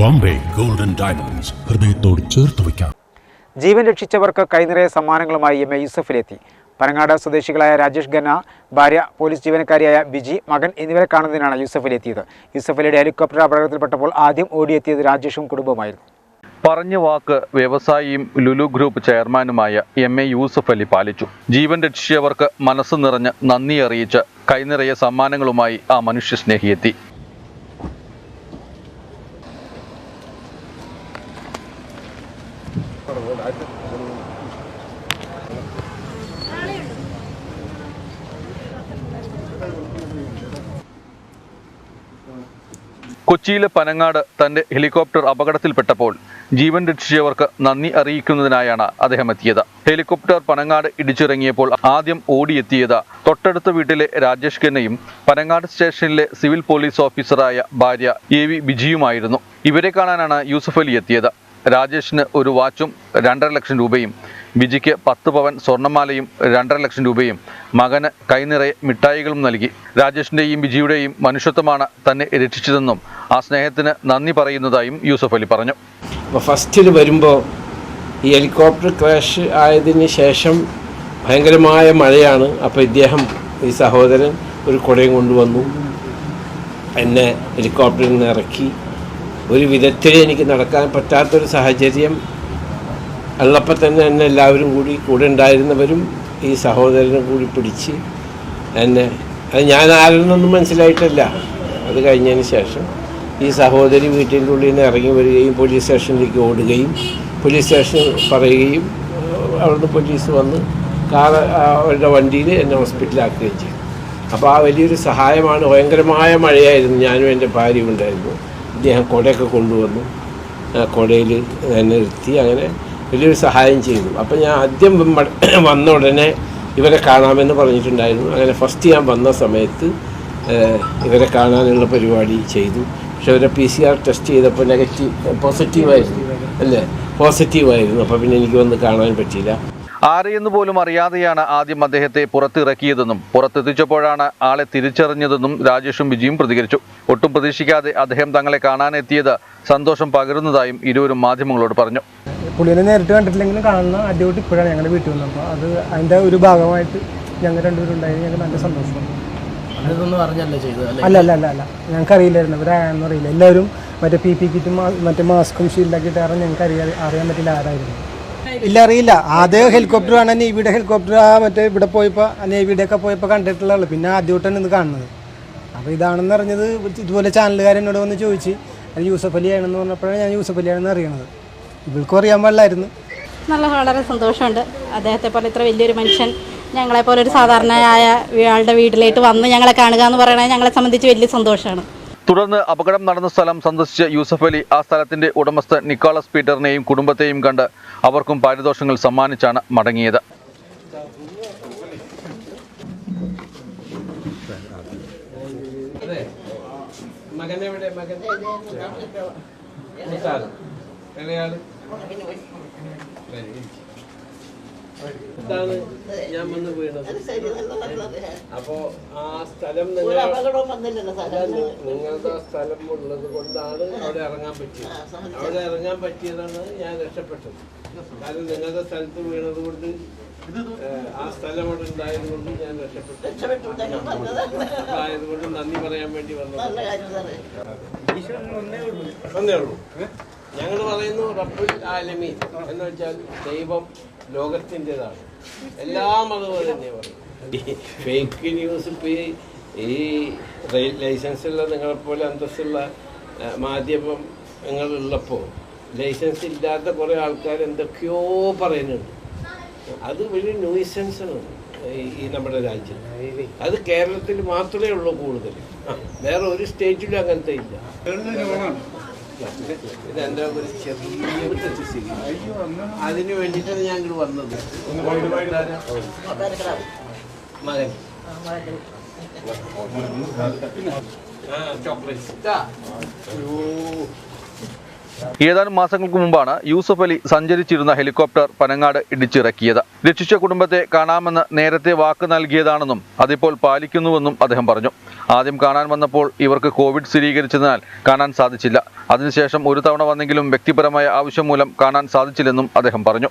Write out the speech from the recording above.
Bombay. Golden diamonds ഹൃദയത്തോട് ചേർത്ത് വയ്ക്കാം. ജീവൻ രക്ഷിച്ചവർക്ക് കൈനിറയ സമ്മാനങ്ങളുമായി എം എ യൂസഫിലെത്തി. പനങ്ങാട് സ്വദേശികളായ രാജേഷ് ഖന്ന ഭാര്യ പോലീസ് ജീവനക്കാരിയായ ബിജി മകൻ എന്നിവരെ കാണുന്നതിനാണ് യൂസഫിലെത്തിയത്. യൂസഫലിയുടെ ഹെലികോപ്റ്റർ അപകടത്തിൽപ്പെട്ടപ്പോൾ ആദ്യം ഓടിയെത്തിയത് രാജേഷും കുടുംബമായിരുന്നു പറഞ്ഞ വാക്ക് വ്യവസായിയും ലുലു ഗ്രൂപ്പ് ചെയർമാനുമായ എം എ യൂസഫ് അലി പാലിച്ചു. ജീവൻ രക്ഷിച്ചവർക്ക് മനസ്സ് നിറഞ്ഞ് നന്ദി അറിയിച്ച് കൈനിറയ സമ്മാനങ്ങളുമായി ആ മനുഷ്യ സ്നേഹിയെത്തി. കൊച്ചിയിലെ പനങ്ങാട് തന്റെ ഹെലികോപ്റ്റർ അപകടത്തിൽപ്പെട്ടപ്പോൾ ജീവൻ രക്ഷിച്ചവർക്ക് നന്ദി അറിയിക്കുന്നതിനായാണ് അദ്ദേഹം എത്തിയത്. ഹെലികോപ്റ്റർ പനങ്ങാട് ഇടിച്ചിറങ്ങിയപ്പോൾ ആദ്യം ഓടിയെത്തിയത് തൊട്ടടുത്ത വീട്ടിലെ രാജേഷ് ഖന്നയും പനങ്ങാട് സ്റ്റേഷനിലെ സിവിൽ പോലീസ് ഓഫീസറായ ഭാര്യ എ വി ബിജിയുമായിരുന്നു. ഇവരെ കാണാനാണ് യൂസഫ് അലി എത്തിയത്. രാജേഷിന് ഒരു വാച്ചും രണ്ടര ലക്ഷം രൂപയും വിജിക്ക് പത്ത് പവൻ സ്വർണമാലയും രണ്ടര ലക്ഷം രൂപയും മകന് കൈനിറയെ മിഠായികളും നൽകി. രാജേഷിന്റെയും വിജിയുടെയും മനുഷ്യത്വമാണ് തന്നെ രക്ഷിച്ചതെന്നും ആ സ്നേഹത്തിന് നന്ദി പറയുന്നതായും യൂസഫ് അലി പറഞ്ഞു. ഫസ്റ്റിൽ വരുമ്പോൾ ഈ ഹെലികോപ്റ്റർ ക്രാഷ് ആയതിന് ശേഷം ഭയങ്കരമായ മഴയാണ്. അപ്പോൾ ഇദ്ദേഹം ഈ സഹോദരൻ ഒരു കുടയും കൊണ്ടുവന്നു. എന്നെ ഹെലികോപ്റ്ററിൽ നിന്ന് ഇറക്കി. ഒരു വിധത്തിൽ എനിക്ക് നടക്കാൻ പറ്റാത്തൊരു സാഹചര്യം ഉള്ളപ്പോൾ തന്നെ എന്നെ എല്ലാവരും കൂടി കൂടെ ഉണ്ടായിരുന്നവരും ഈ സഹോദരനും കൂടി പിടിച്ച് എന്നെ അത് ഞാൻ ആരെന്നൊന്നും മനസ്സിലായിട്ടല്ല. അത് കഴിഞ്ഞതിന് ശേഷം ഈ സഹോദരി വീട്ടിന്റെ ഉള്ളിൽ നിന്ന് ഇറങ്ങി വരികയും പോലീസ് സ്റ്റേഷനിലേക്ക് ഓടുകയും പോലീസ് സ്റ്റേഷൻ പറയുകയും അവിടുന്ന് പോലീസ് വന്ന് കാർ അവരുടെ വണ്ടിയിൽ എന്നെ ഹോസ്പിറ്റലാക്കുകയും ചെയ്തു. അപ്പോൾ ആ വലിയൊരു സഹായമാണ് ഭയങ്കരമായ മഴയായിരുന്നു. ഞാനും എന്റെ ഭാര്യയും ഉണ്ടായിരുന്നു. ഇദ്ദേഹം കുടയൊക്കെ കൊണ്ടുവന്നു. ആ കുടയിൽ നിർത്തി അങ്ങനെ വലിയൊരു സഹായം ചെയ്തു. അപ്പം ഞാൻ ആദ്യം വന്ന ഉടനെ ഇവരെ കാണാമെന്ന് പറഞ്ഞിട്ടുണ്ടായിരുന്നു. അങ്ങനെ ഫസ്റ്റ് ഞാൻ വന്ന സമയത്ത് ഇവരെ കാണാനുള്ള പരിപാടി ചെയ്തു. പക്ഷെ ഇവരെ പി സി ആർ ടെസ്റ്റ് ചെയ്തപ്പോൾ നെഗറ്റീവ് പോസിറ്റീവായിരുന്നു അല്ലേ? പോസിറ്റീവായിരുന്നു അപ്പോൾ പിന്നെ എനിക്ക് വന്ന് കാണാൻ പറ്റിയില്ല. ആരെയെന്ന് പോലും അറിയാതെയാണ് ആദ്യം അദ്ദേഹത്തെ പുറത്തിറക്കിയതെന്നും പുറത്തെത്തിച്ചപ്പോഴാണ് ആളെ തിരിച്ചറിഞ്ഞതെന്നും രാജേഷും വിജിയും പ്രതികരിച്ചു. ഒട്ടും പ്രതീക്ഷിക്കാതെ അദ്ദേഹം തങ്ങളെ കാണാനെത്തിയത് സന്തോഷം പകരുന്നതായും ഇരുവരും മാധ്യമങ്ങളോട് പറഞ്ഞു. പുള്ളിനെ നേരിട്ട് കണ്ടിട്ടില്ലെങ്കിലും കാണുന്ന ആദ്യമായിട്ട് ഇപ്പോഴാണ് ഞങ്ങളുടെ വീട്ടിൽ വന്നപ്പോൾ അത് അതിന്റെ ഒരു ഭാഗമായിട്ട് ഞങ്ങൾ രണ്ടുപേരും ഉണ്ടായി. ഞങ്ങൾക്ക് നല്ല സന്തോഷം. അല്ല? അല്ല അല്ല അല്ല ഞങ്ങൾക്ക് അറിയില്ലായിരുന്നു. ഇവരാണെന്ന് അറിയില്ല. എല്ലാവരും മറ്റേ പി പി കിറ്റും മറ്റേ മാസ്കും ഷീൽഡൊക്കെ ഇട്ട് കാരണം ഞങ്ങൾക്ക് അറിയാൻ അറിയാൻ പറ്റില്ല ആരായിരുന്നു. ഇല്ല അറിയില്ല. ആദ്യം ഹെലികോപ്റ്റർ കാണാൻ നേവിയുടെ ഹെലികോപ്റ്റർ ആ മറ്റേ ഇവിടെ പോയപ്പോൾ നേവിയുടെ ഒക്കെ പോയപ്പോൾ കണ്ടിട്ടുള്ള പിന്നെ ആദ്യമായിട്ടാണ് ഇത് കാണുന്നത്. അപ്പോൾ ഇതാണെന്ന് അറിഞ്ഞത് ഇതുപോലെ ചാനലുകാരൻ എന്നോട് വന്ന് ചോദിച്ച് അത് യൂസഫ് അലി ആണെന്ന് പറഞ്ഞപ്പോഴാണ് ഞാൻ യൂസഫ് അലി ആണെന്ന് അറിയണത്. ഇവൾക്കും അറിയാൻ പാടില്ലായിരുന്നു. നല്ല വളരെ സന്തോഷമുണ്ട്. അദ്ദേഹത്തെ പോലെ ഇത്ര വലിയൊരു മനുഷ്യൻ ഞങ്ങളെ പോലെ ഒരു സാധാരണയായ ആളുടെ വീട്ടിലേക്ക് വന്ന് ഞങ്ങളെ കാണുക എന്ന് പറയുന്നത് ഞങ്ങളെ സംബന്ധിച്ച് വലിയ സന്തോഷമാണ്. തുടർന്ന് അപകടം നടന്ന സ്ഥലം സന്ദർശിച്ച യൂസഫ് അലി ആ സ്ഥലത്തിന്റെ ഉടമസ്ഥൻ നിക്കോളസ് പീറ്ററിനെയും കുടുംബത്തെയും കണ്ട് അവർക്കും പാരിതോഷങ്ങൾ സമ്മാനിച്ചാണ് മടങ്ങിയത്. മകൻ ഇതാണ് ഞാൻ വന്ന് വീണത്. അപ്പോ ആ സ്ഥലം നിങ്ങൾ നിങ്ങളുടെ ആ സ്ഥലം ഉള്ളത് കൊണ്ടാണ് അവിടെ ഇറങ്ങാൻ പറ്റിയത്. അവിടെ ഇറങ്ങാൻ പറ്റിയതാണ് ഞാൻ രക്ഷപ്പെട്ടത്. കാരണം നിങ്ങളുടെ സ്ഥലത്ത് വീണത് കൊണ്ട് ആ സ്ഥലം അവിടെ ഉണ്ടായത് കൊണ്ട് ഞാൻ രക്ഷപ്പെട്ടു. ആയതുകൊണ്ട് നന്ദി പറയാൻ വേണ്ടി വന്നത്. ഒന്നേ ഉള്ളൂ. ഞങ്ങൾ പറയുന്നു റബ്ബുൽ ആലമീൻ എന്ന് വെച്ചാൽ ദൈവം ലോകത്തിന്റെതാണ്. എല്ലാ മതവും തന്നെ പറയും. ഫേക്ക് ന്യൂസ് ഇപ്പോൾ ഈ റെയിൽ ലൈസൻസുള്ള നിങ്ങളെപ്പോലെ അന്തസ്സുള്ള മാധ്യമം നിങ്ങളുള്ളപ്പോൾ ലൈസൻസ് ഇല്ലാത്ത കുറേ ആൾക്കാർ എന്തൊക്കെയോ പറയുന്നുണ്ട്. അത് വലിയ ന്യൂസൻസ് ഈ- നമ്മുടെ രാജ്യം അത് കേരളത്തിൽ മാത്രമേ ഉള്ളൂ കൂടുതൽ. വേറെ ഒരു സ്റ്റേറ്റിലും അങ്ങനത്തെ ഇല്ല. ഇത് എന്റെ ഒരു ചെറിയ തെറ്റിസ്ഥിതി അതിന് വേണ്ടിയിട്ടാണ് ഞാൻ ഇങ്ങോട്ട് വന്നത്. മകൻ. ചോക്ലേറ്റ്. ഏതാനും മാസങ്ങൾക്ക് മുമ്പാണ് യൂസഫ് അലി സഞ്ചരിച്ചിരുന്ന ഹെലികോപ്റ്റർ പനങ്ങാട് ഇടിച്ചിറക്കിയത്. രക്ഷിച്ച കുടുംബത്തെ കാണാമെന്ന് നേരത്തെ വാക്ക് നൽകിയതാണെന്നും അതിപ്പോൾ പാലിക്കുന്നുവെന്നും അദ്ദേഹം പറഞ്ഞു. ആദ്യം കാണാൻ വന്നപ്പോൾ ഇവർക്ക് കോവിഡ് സ്ഥിരീകരിച്ചതിനാൽ കാണാൻ സാധിച്ചില്ല. അതിനുശേഷം ഒരു തവണ വന്നെങ്കിലും വ്യക്തിപരമായ ആവശ്യം മൂലം കാണാൻ സാധിച്ചില്ലെന്നും അദ്ദേഹം പറഞ്ഞു.